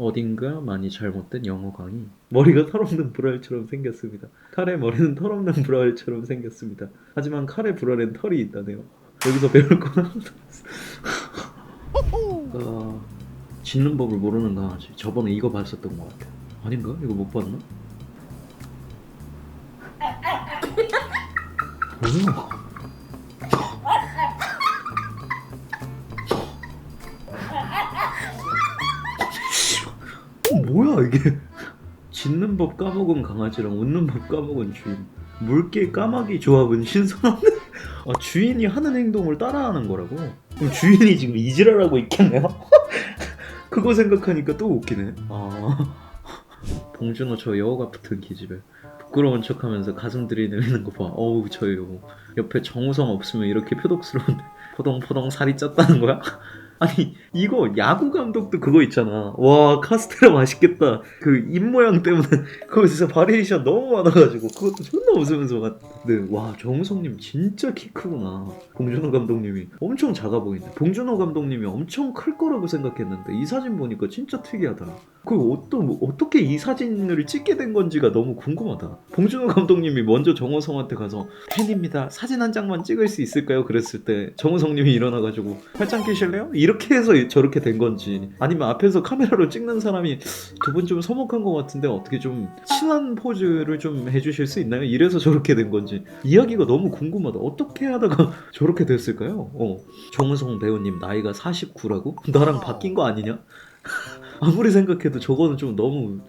어딘가 많이 잘못된 영어 강의. 머리가 털없는 불알처럼 생겼습니다. 칼의 머리는 털없는 불알처럼 생겼습니다. 하지만 칼의 불알엔 털이 있다네요. 여기서 배울 건 하나도 없어. 어, 짖는 법을 모르는 강아지. 저번에 이거 봤었던 것 같아. 아닌가? 이거 못 봤나? 뭐야? 뭐야 이게? 짖는 법 까먹은 강아지랑 웃는 법 까먹은 주인. 물개 까마귀 조합은 신선한데? 아, 주인이 하는 행동을 따라하는 거라고? 그럼 주인이 지금 이지랄하고 있겠네요? 그거 생각하니까 또 웃기네. 아. 봉준호 저 여우가 붙은 기집애. 부끄러운 척하면서 가슴 들이내미는 거 봐. 어우 저 여우. 옆에 정우성 없으면 이렇게 표독스러운데 포동포동 살이 쪘다는 거야? 아니 이거 야구 감독도 그거 있잖아. 와 카스테라 맛있겠다. 그 입 모양 때문에 그거 진짜 바리에이션 너무 많아가지고 그것도 존나 웃으면서 봤는데 와 정우성님 진짜 키 크구나. 봉준호 감독님이 엄청 작아 보이네. 봉준호 감독님이 엄청 클 거라고 생각했는데 이 사진 보니까 진짜 특이하다. 그 어떤 어떻게 이 사진을 찍게 된 건지가 너무 궁금하다. 봉준호 감독님이 먼저 정우성한테 가서 팬입니다. 사진 한 장만 찍을 수 있을까요? 그랬을 때 정우성님이 일어나가지고 팔짱 끼실래요? 이렇게 해서 저렇게 된 건지 아니면 앞에서 카메라로 찍는 사람이 두 분 좀 서먹한 것 같은데 어떻게 좀 친한 포즈를 좀 해주실 수 있나요? 이래서 저렇게 된 건지 이야기가 너무 궁금하다. 어떻게 하다가 저렇게 됐을까요? 어. 정우성 배우님 나이가 49라고? 나랑 바뀐 거 아니냐? 아무리 생각해도 저거는 좀 너무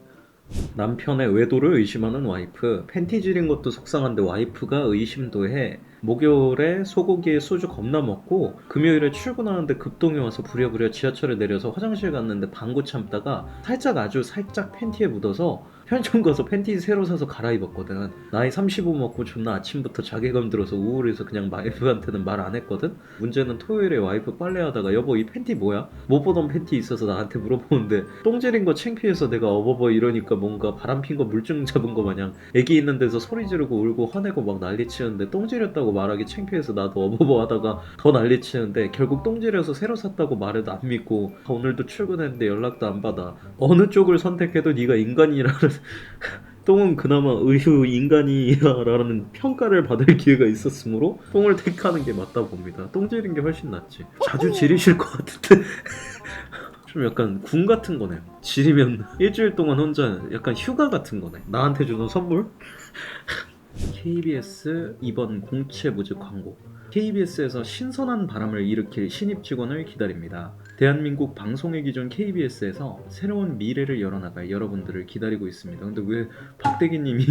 남편의 외도를 의심하는 와이프. 팬티 지린 것도 속상한데 와이프가 의심도 해 목요일에 소고기에 소주 겁나 먹고 금요일에 출근하는데 급동이 와서 부랴부랴 지하철에 내려서 화장실 갔는데 방구 참다가 살짝 아주 살짝 팬티에 묻어서 편의점 가서 팬티 새로 사서 갈아입었거든. 나이 35 먹고 존나 아침부터 자괴감 들어서 우울해서 그냥 와이프한테는 말 안 했거든. 문제는 토요일에 와이프 빨래하다가 여보 이 팬티 뭐야? 못 보던 팬티 있어서 나한테 물어보는데 똥 지린 거 창피해서 내가 어버버 이러니까 뭔가 바람핀 거 물증 잡은 거 마냥 애기 있는 데서 소리 지르고 울고 화내고 막 난리 치는데 똥 지렸다고 말하기 창피해서 나도 어버버 하다가 더 난리 치는데 결국 똥 지려서 새로 샀다고 말해도 안 믿고 아, 오늘도 출근했는데 연락도 안 받아. 어느 쪽을 선택해도 네가 인간이라는 똥은 그나마 의휴 인간이라는 평가를 받을 기회가 있었으므로 똥을 택하는 게 맞다 봅니다. 똥 지린 게 훨씬 낫지. 자주 지리실 것 같은데 좀 약간 군 같은 거네요. 지리면 일주일 동안 혼자 약간 휴가 같은 거네. 나한테 주는 선물? KBS 이번 공채 모집 광고. KBS에서 신선한 바람을 일으킬 신입 직원을 기다립니다. 대한민국 방송의 기준 KBS에서 새로운 미래를 열어나갈 여러분들을 기다리고 있습니다. 근데 왜 박대기님이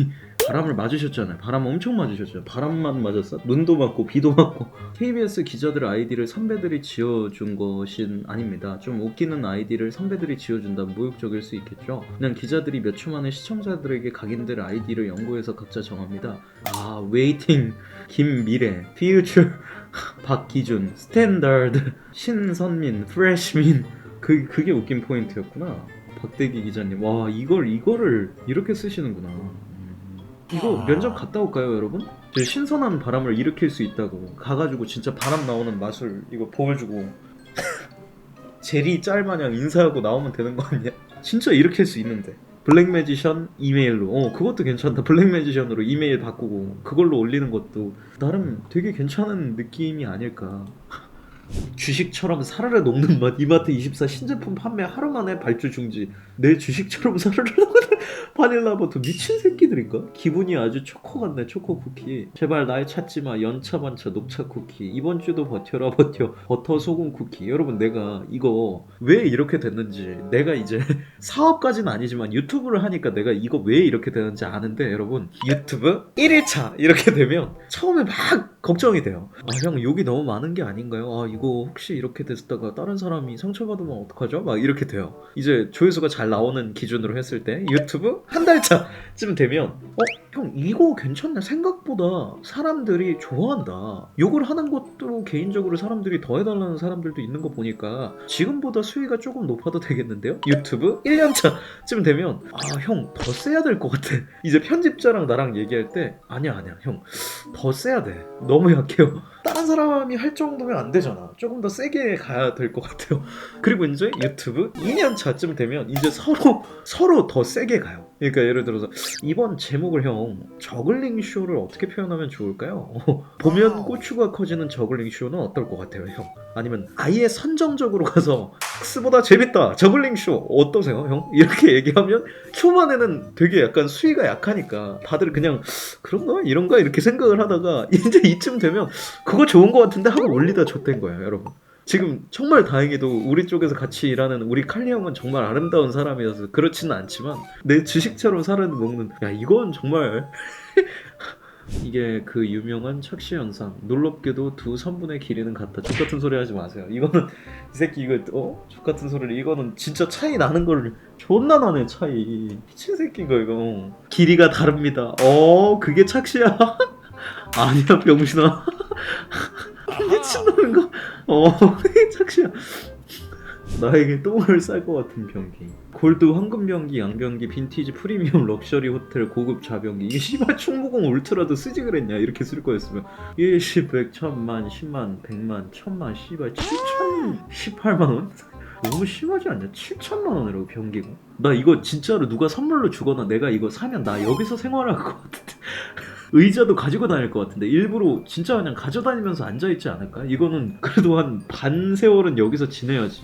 바람을 맞으셨잖아요. 바람 엄청 맞으셨죠. 바람만 맞았어? 눈도 맞고 비도 맞고. KBS 기자들 아이디를 선배들이 지어준 것은 아닙니다. 좀 웃기는 아이디를 선배들이 지어준다면 모욕적일 수 있겠죠. 그냥 기자들이 몇 초 만에 시청자들에게 각인될 아이디를 연구해서 각자 정합니다. 아, 웨이팅, 김미래, 퓨처, 박기준, 스탠다드, 신선민, 프레시민. 그 그게 웃긴 포인트였구나. 박대기 기자님, 와 이걸 이거를 이렇게 쓰시는구나. 이거 면접 갔다 올까요, 여러분? 저 신선한 바람을 일으킬 수 있다고. 가가지고 진짜 바람 나오는 마술 이거 보여주고. 제리 짤 마냥 인사하고 나오면 되는 거 아니야? 진짜 일으킬 수 있는데. 블랙 매지션 이메일로. 어 그것도 괜찮다. 블랙 매지션으로 이메일 바꾸고 그걸로 올리는 것도 나름 되게 괜찮은 느낌이 아닐까. 주식처럼 사르르 녹는 맛. 이마트 24 신제품 판매 하루 만에 발주 중지. 내 주식처럼 사르르 바닐라 버터 미친 새끼들인가? 기분이 아주 초코 같네 초코 쿠키. 제발 날 찾지 마 연차 반차 녹차 쿠키. 이번 주도 버텨라 버텨. 버터 소금 쿠키. 여러분 내가 이거 왜 이렇게 됐는지 내가 이제 사업까지는 아니지만 유튜브를 하니까 내가 이거 왜 이렇게 되는지 아는데 여러분. 유튜브 1일차 이렇게 되면 처음에 막 걱정이 돼요. 아 형 욕이 너무 많은 게 아닌가요? 아 이거 혹시 이렇게 됐다가 다른 사람이 상처받으면 어떡하죠? 막 이렇게 돼요. 이제 조회수가 잘 나오는 기준으로 했을 때 유튜브 한 달차 쯤 되면 어? 형 이거 괜찮네. 생각보다 사람들이 좋아한다. 요걸 하는 것도 개인적으로 사람들이 더 해달라는 사람들도 있는 거 보니까 지금보다 수위가 조금 높아도 되겠는데요? 유튜브? 1년차쯤 되면 아 형 더 세야 될 것 같아. 이제 편집자랑 나랑 얘기할 때 아니야 아니야 형. 더 세야 돼. 너무 약해요. 다른 사람이 할 정도면 안 되잖아. 조금 더 세게 가야 될 것 같아요. 그리고 이제 유튜브? 2년 차쯤 되면 이제 서로 서로 더 세게 가요. 그러니까 예를 들어서 이번 제목을 형 저글링 쇼를 어떻게 표현하면 좋을까요? 보면 고추가 커지는 저글링 쇼는 어떨 것 같아요, 형? 아니면 아예 선정적으로 가서 엑스보다 재밌다 저글링 쇼 어떠세요, 형? 이렇게 얘기하면 초반에는 되게 약간 수위가 약하니까 다들 그냥 그런가 이런가 이렇게 생각을 하다가 이제 이쯤 되면 그거 좋은 것 같은데 하고 올리다 좆된 거예요, 여러분. 지금 정말 다행히도 우리 쪽에서 같이 일하는 우리 칼리 형은 정말 아름다운 사람이어서 그렇지는 않지만 내 주식처럼 살아는 먹는 야 이건 정말 이게 그 유명한 착시 현상 놀랍게도 두 선분의 길이는 같다. 족 같은 소리 하지 마세요. 이거는 이 새끼 이거 어? 족 같은 소리를 이거는 진짜 차이 나는 걸 존나 나네 차이. 미친 새끼가 이거. 길이가 다릅니다. 어 그게 착시야? 아니야 병신아 어, 착시야. 나에게 똥을 쌀 것 같은 변기. 골드 황금 변기, 양변기, 빈티지 프리미엄 럭셔리 호텔 고급 좌변기. 이게 씨발 충무공 울트라도 쓰지 그랬냐 이렇게 쓸 거였으면 일십 백 천만 십만 백만 천만 씨발 칠천 십팔만 원. 너무 심하지 않냐? 7천만 원이라고 변기가. 나 이거 진짜로 누가 선물로 주거나 내가 이거 사면 나 여기서 생활할 것 같은데. 의자도 가지고 다닐 것 같은데 일부러 진짜 그냥 가져다니면서 앉아 있지 않을까? 이거는 그래도 한 반 세월은 여기서 지내야지.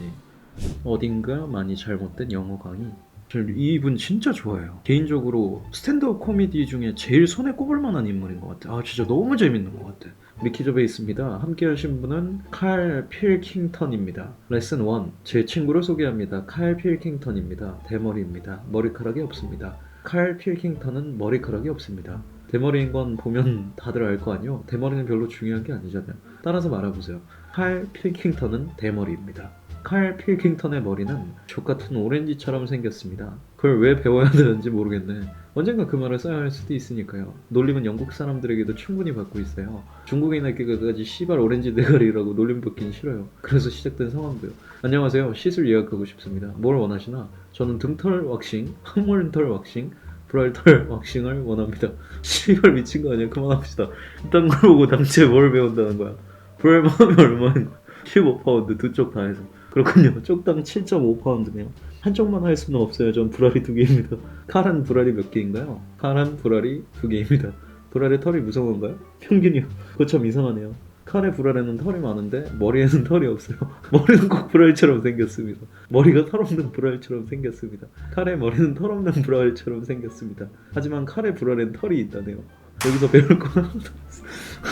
어딘가 많이 잘못된 영어 강의 저 이분 진짜 좋아해요. 개인적으로 스탠드업 코미디 중에 제일 손에 꼽을 만한 인물인 것 같아. 아 진짜 너무 재밌는 것 같아. 미키저 베이스입니다. 함께 하신 분은 칼 필킹턴입니다. 레슨 1 제 친구를 소개합니다. 칼 필킹턴입니다. 대머리입니다. 머리카락이 없습니다. 칼 필킹턴은 머리카락이 없습니다 대머리인 건 보면 다들 알 거 아니요? 대머리는 별로 중요한 게 아니잖아요. 따라서 말해보세요. 칼 필킹턴은 대머리입니다. 칼 필킹턴의 머리는 족같은 오렌지처럼 생겼습니다. 그걸 왜 배워야 되는지 모르겠네. 언젠가 그 말을 써야 할 수도 있으니까요. 놀림은 영국 사람들에게도 충분히 받고 있어요. 중국인에게까지 씨발 오렌지 대가리라고 놀림 받긴 싫어요. 그래서 시작된 상황도요. 안녕하세요. 시술 예약하고 싶습니다. 뭘 원하시나? 저는 등털 왁싱, 항물털 왁싱, 브랄털 왁싱을 원합니다. 씨발 미친 거 아니야? 그만합시다. 이딴 걸 보고 당최 뭘 배운다는 거야? 브랄마음이 얼마인 거야? 15파운드 두 쪽 다 해서. 그렇군요. 쪽당 7.5파운드네요. 한쪽만 할 수는 없어요. 전 브랄이 두 개입니다. 칼은 브랄이 몇 개인가요? 칼은 브랄이 두 개입니다. 브랄의 털이 무성한가요? 평균이요. 그거 참 이상하네요. 칼의 브랄에는 털이 많은데 머리에는 털이 없어요. 머리는 꼭 브랄처럼 생겼습니다. 머리가 털 없는 브랄처럼 생겼습니다. 칼의 머리는 털 없는 브랄처럼 생겼습니다. 하지만 칼의 브랄엔 털이 있다네요. 여기서 배울 건 하나도 없어.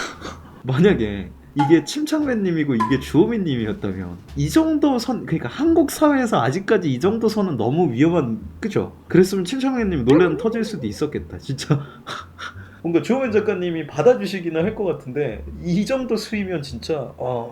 만약에 이게 침착맨님이고 이게 주호민님이었다면 이 정도 선 그러니까 한국 사회에서 아직까지 이 정도 선은 너무 위험한 그죠? 그랬으면 침착맨님 논란 터질 수도 있었겠다 진짜 뭔가 주호민 작가님이 받아주시기는 할 것 같은데 이 정도 수위면 진짜 아